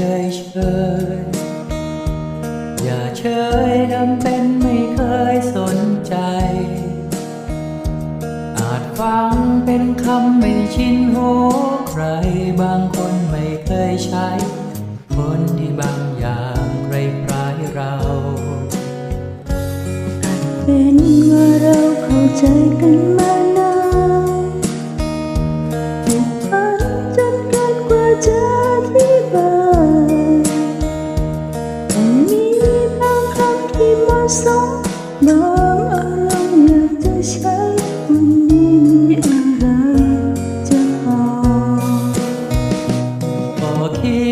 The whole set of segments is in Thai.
ยอย่าเฉยทำเป็นไม่เคยสนใจ อาจฟังเป็นคำไม่ชินหูใครบางคนไม่เคยใช้ คนที่บางอย่างไรพรายเราเป็นว่าเราเข้าใจกันมานาน นี้มีอะไรจะบอกก็คิ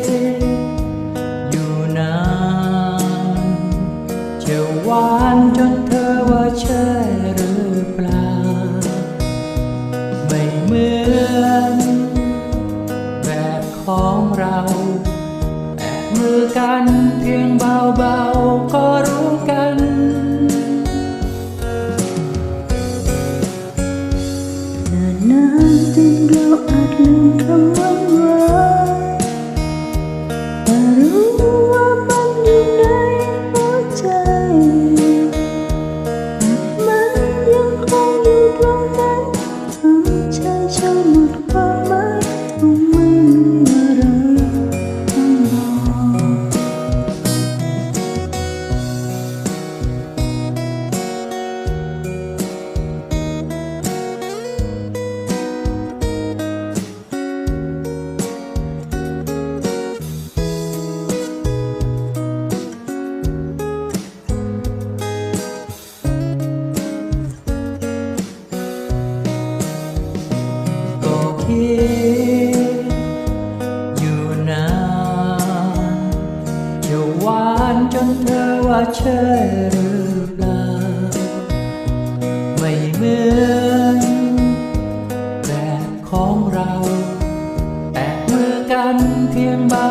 ดอยู่นานจะวานจนเธอว่าใช่หรือเปล่าไม่เหมือนแบบของเราแตะมือกันเพียงเบาๆก็รู้ กั อยู่นานจะหวานจนเธอว่าเชื่อหรือเปล่าไม่เหมือนแบบของเรา แต่มือกันเพียงเบา